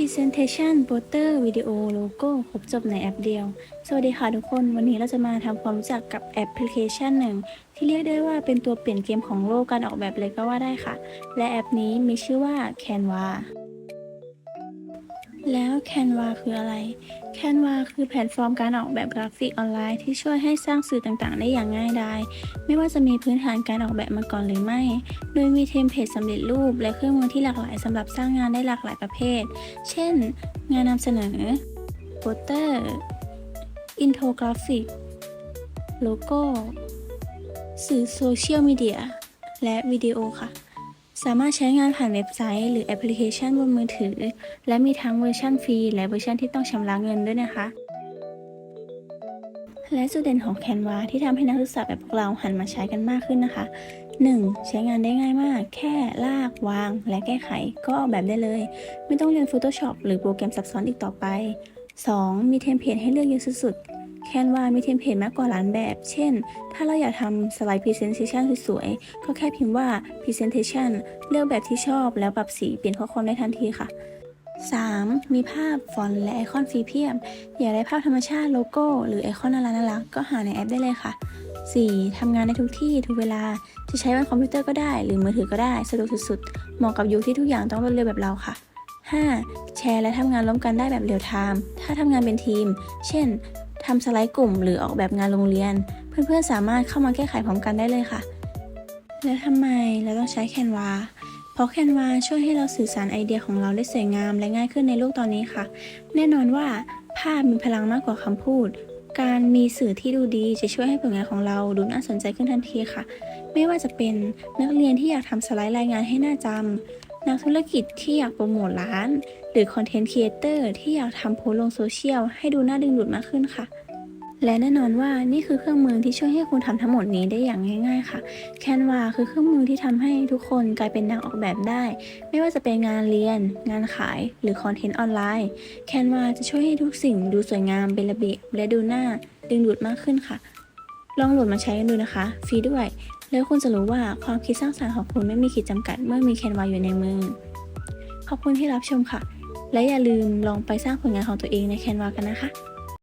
Presentation Poster วิดีโอโลโก้ครบจบในแอปเดียว สวัสดีค่ะทุกคน วันนี้เราจะมาทำความรู้จักกับแอปพลิเคชันหนึ่ง ที่เรียกได้ว่าเป็นตัวเปลี่ยนเกมของโลกการออกแบบเลยก็ว่าได้ค่ะ และแอปนี้มีชื่อว่า Canva แล้ว Canva คืออะไร Canva คือแพลตฟอร์มการออกแบบกราฟิกออนไลน์ที่ช่วยให้สร้างสื่อต่างๆ ได้อย่างง่ายดาย ไม่ว่าจะมีพื้นฐานการออกแบบมาก่อนหรือไม่ โดยมีเทมเพลตสำเร็จรูป และเครื่องมือที่หลากหลายสำหรับสร้างงานได้หลากหลายประเภท เช่น งานนำเสนอ โปสเตอร์ อินโทกราฟิก โลโก้ สื่อโซเชียลมีเดีย และวิดีโอค่ะ สามารถใช้งานผ่านเว็บไซต์ หรือแอปพลิเคชันบนมือถือ และมีทั้งเวอร์ชันฟรีและเวอร์ชันที่ต้องชำระเงินด้วยนะคะ และจุดเด่นของ Canva ที่ทำให้นักศึกษาแบบพวกเราหันมาใช้กันมากขึ้นนะคะ 1. ใช้งานได้ง่ายมาก แค่ลากวาง และแก้ไขก็ออกแบบได้เลย ไม่ต้องเรียน Photoshop หรือโปรแกรมซับซ้อนอีกต่อไป 2. มีเทมเพลตให้เลือกเยอะสุดๆ Canva มีเทมเพลตมากกว่าล้านแบบ เช่น ถ้าเราอยากทำสไลด์ Presentation สวยๆ ก็แค่พิมพ์ว่า Presentation เลือกแบบที่ชอบแล้วปรับสีเปลี่ยนข้อความได้ทันทีค่ะ 3. มีภาพ ฟอนต์และไอคอนฟรีเพียบ อยากได้ภาพธรรมชาติโลโก้ หรือไอคอนน่ารักน่ารักก็หาในแอปได้เลยค่ะ 4. ทำงานได้ทุกที่ทุกเวลา จะใช้บนคอมพิวเตอร์ก็ได้ หรือมือถือก็ได้ สะดวกสุดๆ เหมาะกับยุคที่ทุกอย่างต้องรวดเร็วแบบเราค่ะ 5. แชร์และทำงานร่วมกันได้แบบเรียลไทม์ ถ้าทำงานเป็นทีม เช่น ทำสไลด์กลุ่ม หรือออกแบบงานโรงเรียน เพื่อนๆสามารถเข้ามาแก้ไขพร้อมกันได้เลยค่ะ แล้วทำไมเราต้องใช้ Canva เพราะ Canva ช่วยให้เราสื่อสารไอเดียของเราได้สวยงามและง่ายขึ้นในโลกตอนนี้ค่ะ แน่นอนว่าภาพมีพลังมากกว่าคำพูด การมีสื่อที่ดูดีจะช่วยให้ผลงานของเราดูน่าสนใจขึ้นทันทีค่ะ ไม่ว่าจะเป็นนักเรียนที่อยากทำสไลด์รายงานให้หน่าจำ นักธุรกิจที่อยากโปรโมทร้าน หรือคอนเทนต์ครีเอเตอร์ที่อยากทำโพสลงโซเชียลให้ดูน่าดึงดูดมากขึ้นค่ะ และแน่นอนว่านี่คือเครื่องมือที่ช่วยให้คุณทำทั้งหมดนี้ได้อย่างง่าย ๆ ค่ะ Canva คือเครื่องมือที่ทำให้ทุกคนกลายเป็นนักออกแบบได้ ไม่ว่าจะเป็นงานเรียน งานขาย หรือคอนเทนต์ออนไลน์ Canva จะช่วยให้ทุกสิ่งดูสวยงามเป็นระเบียบและดูน่าดึงดูดมากขึ้นค่ะลองโหลดมาใช้กันดูนะคะ ฟรีด้วย แล้วคุณจะรู้ว่าความคิดสร้างสรรค์ของคุณไม่มีขีดจำกัดเมื่อมีแคนวาอยู่ในมือ ขอบคุณที่รับชมค่ะ และอย่าลืมลองไปสร้างผลงานของตัวเองในแคนวากันนะคะ